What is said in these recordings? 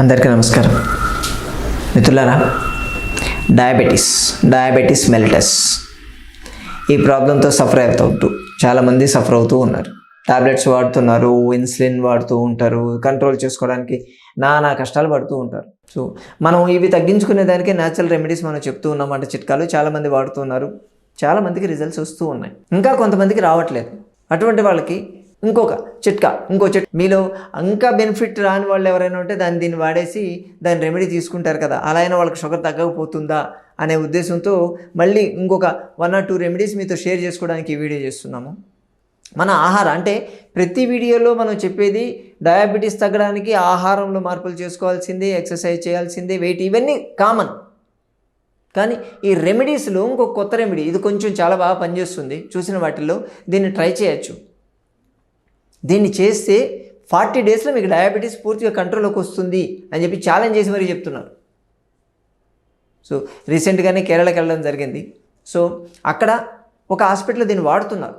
అందరికీ నమస్కారం. మిత్రులారా డయాబెటీస్ డయాబెటీస్ మెలిటస్. ఈ ప్రాబ్లంతో సఫర్ అవుతూ చాలామంది సఫర్ అవుతూ ఉన్నారు. టాబ్లెట్స్ వాడుతున్నారు ఇన్సులిన్ వాడుతూ ఉంటారు కంట్రోల్ చేసుకోవడానికి నానా కష్టాలు పడుతూ ఉంటారు. సో మనం ఇవి తగ్గించుకునే దానికి న్యాచురల్ రెమెడీస్ మనం చెప్తూ ఉన్నామంటే చిట్కాలు చాలామంది వాడుతున్నారు చాలామందికి రిజల్ట్స్ వస్తూ ఉన్నాయి. ఇంకా కొంతమందికి రావట్లేదు. అటువంటి వాళ్ళకి ఇంకొక చిట్కా ఇంకో చిట్ మీలో ఇంకా బెనిఫిట్ రాని వాళ్ళు ఎవరైనా ఉంటే దాన్ని దీన్ని వాడేసి దాని రెమెడీ తీసుకుంటారు కదా అలా అయినా వాళ్ళకి షుగర్ తగ్గకపోతుందా అనే ఉద్దేశంతో మళ్ళీ ఇంకొక వన్ ఆర్ టూ రెమెడీస్ మీతో షేర్ చేసుకోవడానికి ఈ వీడియో చేస్తున్నాము. మన ఆహారం అంటే ప్రతి వీడియోలో మనం చెప్పేది డయాబెటీస్ తగ్గడానికి ఆహారంలో మార్పులు చేసుకోవాల్సిందే ఎక్సర్సైజ్ చేయాల్సిందే వెయిట్ ఇవన్నీ కామన్ కానీ ఈ రెమెడీస్లో ఇంకొక కొత్త రెమెడీ ఇది కొంచెం చాలా బాగా పనిచేస్తుంది చూసిన వాటిల్లో దీన్ని ట్రై చేయొచ్చు. దీన్ని చేస్తే ఫార్టీ డేస్లో మీకు డయాబెటీస్ పూర్తిగా కంట్రోల్లోకి వస్తుంది అని చెప్పి ఛాలెంజ్ చేసి మరీ చెప్తున్నారు. సో రీసెంట్గానే కేరళకి వెళ్ళడం జరిగింది. సో అక్కడ ఒక హాస్పిటల్లో దీన్ని వాడుతున్నారు.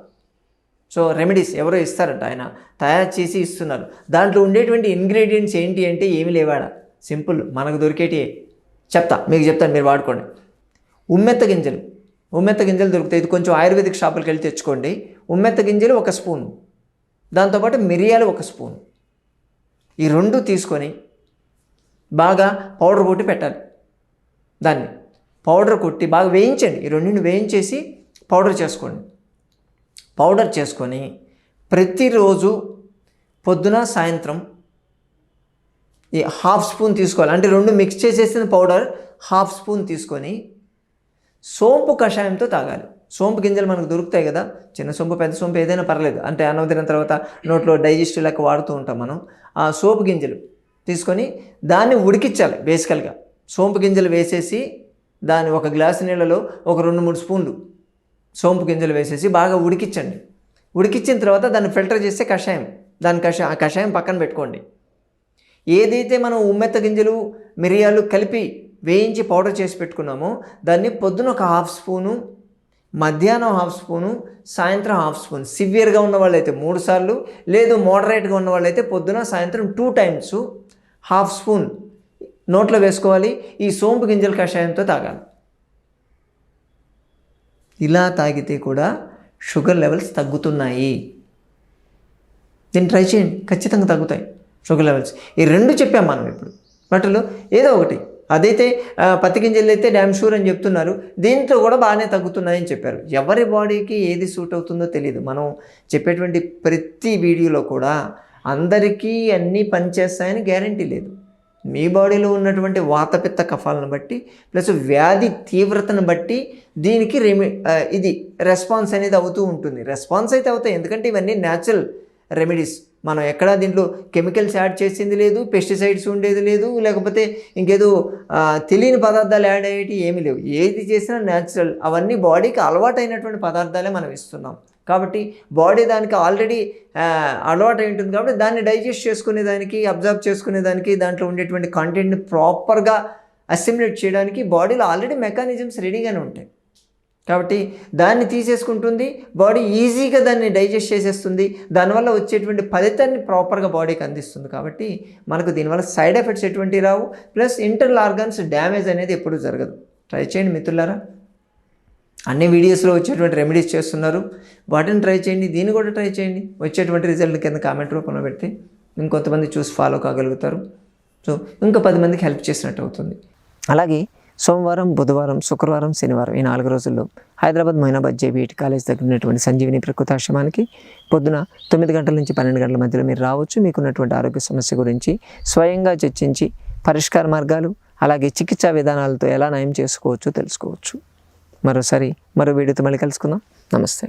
సో రెమెడీస్ ఎవరో ఇస్తారట ఆయన. తయారు చేసి ఇస్తున్నారు. దాంట్లో ఉండేటువంటి ఇంగ్రీడియంట్స్ ఏంటి అంటే ఏమి లేవాడా సింపుల్ మనకు దొరికేటి చెప్తా మీకు చెప్తాను మీరు వాడుకోండి. ఉమ్మెత్త గింజలు. ఉమ్మెత్త గింజలు దొరుకుతాయి. ఇది కొంచెం ఆయుర్వేదిక్ షాపులకు వెళ్ళి తెచ్చుకోండి. ఉమ్మెత్త గింజలు ఒక స్పూన్. దాంతోపాటు మిరియాలు ఒక స్పూన్. ఈ రెండు తీసుకొని బాగా పౌడర్ కొట్టి పెట్టాలి. దాన్ని పౌడర్ కొట్టి బాగా వేయించండి. ఈ రెండింటిని వేయించేసి పౌడర్ చేసుకోండి. పౌడర్ చేసుకొని ప్రతిరోజు పొద్దున సాయంత్రం ఈ హాఫ్ స్పూన్ తీసుకోవాలి. అంటే రెండు మిక్స్ చేసేసిన పౌడర్ హాఫ్ స్పూన్ తీసుకొని సోంపు కషాయంతో తాగాలి. సోంపు గింజలు మనకు దొరుకుతాయి కదా. చిన్న సోంపు పెద్ద సోంపు ఏదైనా పర్లేదు. అంటే అన్నం తిన్న తర్వాత నోట్లో డైజెస్ట్ లెక్క వాడుతూ ఉంటాం మనం. ఆ సోపు గింజలు తీసుకొని దాన్ని ఉడికించాలి బేసికల్గా. సోంపు గింజలు వేసేసి దాన్ని ఒక గ్లాసు నీళ్ళలో ఒక రెండు మూడు స్పూన్లు సోంపు గింజలు వేసేసి బాగా ఉడికించండి. ఉడికించిన తర్వాత దాన్ని ఫిల్టర్ చేస్తే కషాయం. దాని కషాయం ఆ కషాయం పక్కన పెట్టుకోండి. ఏదైతే మనం ఉమ్మెత్త గింజలు మిరియాలు కలిపి వేయించి పౌడర్ చేసి పెట్టుకున్నామో దాన్ని పొద్దున ఒక హాఫ్ స్పూను మధ్యాహ్నం హాఫ్ స్పూను సాయంత్రం హాఫ్ స్పూన్. సివియర్గా ఉన్న వాళ్ళైతే మూడు సార్లు లేదు మోడరేట్గా ఉన్న వాళ్ళైతే పొద్దున సాయంత్రం టూ టైమ్స్ హాఫ్ స్పూన్ నోట్లో వేసుకోవాలి. ఈ సోంపు గింజల కషాయంతో తాగాలి. ఇలా తాగితే కూడా షుగర్ లెవెల్స్ తగ్గుతున్నాయి. దీన్ని ట్రై చేయండి. ఖచ్చితంగా తగ్గుతాయి షుగర్ లెవెల్స్. ఈ రెండు చెప్పాం మనం ఇప్పుడు. వాటిలో ఏదో ఒకటి. అదైతే పత్తి గింజలు అయితే డ్యామ్ షూర్ అని చెప్తున్నారు. దీంతో కూడా బాగానే తగ్గుతున్నాయని చెప్పారు. ఎవరి బాడీకి ఏది సూట్ అవుతుందో తెలియదు మనం చెప్పేటువంటి ప్రతి వీడియోలో కూడా అందరికీ అన్నీ పనిచేస్తాయని గ్యారంటీ లేదు. మీ బాడీలో ఉన్నటువంటి వాతపిత్త కఫాలను బట్టి ప్లస్ వ్యాధి తీవ్రతను బట్టి దీనికి రెమి ఇది రెస్పాన్స్ అనేది అవుతూ ఉంటుంది. రెస్పాన్స్ అయితే అవుతాయి. ఎందుకంటే ఇవన్నీ న్యాచురల్ రెమెడీస్ మనం ఎక్కడా దీంట్లో కెమికల్స్ యాడ్ చేసింది లేదు పెస్టిసైడ్స్ ఉండేది లేదు లేకపోతే ఇంకేదో తెలియని పదార్థాలు యాడ్ అయ్యేవి ఏమీ లేవు. ఏది చేసినా న్యాచురల్ అవన్నీ బాడీకి అలవాటైనటువంటి పదార్థాలే మనం ఇస్తున్నాం. కాబట్టి బాడీ దానికి ఆల్రెడీ అలవాటు అయి ఉంటుంది కాబట్టి దాన్ని డైజెస్ట్ చేసుకునేదానికి అబ్జర్వ్ చేసుకునేదానికి దాంట్లో ఉండేటువంటి కంటెంట్ని ప్రాపర్గా అసిమ్యులేట్ చేయడానికి బాడీలో ఆల్రెడీ మెకానిజమ్స్ రెడీగానే ఉంటాయి. కాబట్టి దాన్ని తీసేసుకుంటుంది. బాడీ ఈజీగా దాన్ని డైజెస్ట్ చేసేస్తుంది. దానివల్ల వచ్చేటువంటి ఫలితాన్ని ప్రాపర్గా బాడీకి అందిస్తుంది. కాబట్టి మనకు దీనివల్ల సైడ్ ఎఫెక్ట్స్ ఎటువంటి రావు. ప్లస్ ఇంటర్నల్ ఆర్గాన్స్ డ్యామేజ్ అనేది ఎప్పుడూ జరగదు. ట్రై చేయండి మిత్రులారా. అన్ని వీడియోస్లో వచ్చేటువంటి రెమెడీస్ చేస్తున్నారు. వాటిని ట్రై చేయండి. దీన్ని కూడా ట్రై చేయండి. వచ్చేటువంటి రిజల్ట్ కింద కామెంట్ రూపంలో పెడితే ఇంకొంతమంది చూసి ఫాలో కాగలుగుతారు. సో ఇంకా పది మందికి హెల్ప్ చేసినట్టు అవుతుంది. అలాగే సోమవారం బుధవారం శుక్రవారం శనివారం ఈ నాలుగు రోజుల్లో హైదరాబాద్ మైనాబాద్ జేబీఐటి కాలేజ్ దగ్గర ఉన్నటువంటి సంజీవిని ప్రకృతాశ్రమానికి పొద్దున తొమ్మిది గంటల నుంచి పన్నెండు గంటల మధ్యలో మీరు రావచ్చు. మీకున్నటువంటి ఆరోగ్య సమస్య గురించి స్వయంగా చర్చించి పరిష్కార మార్గాలు అలాగే చికిత్సా విధానాలతో ఎలా నయం చేసుకోవచ్చో తెలుసుకోవచ్చు. మరోసారి మరో వీడియోతో మళ్ళీ కలుసుకుందాం. నమస్తే.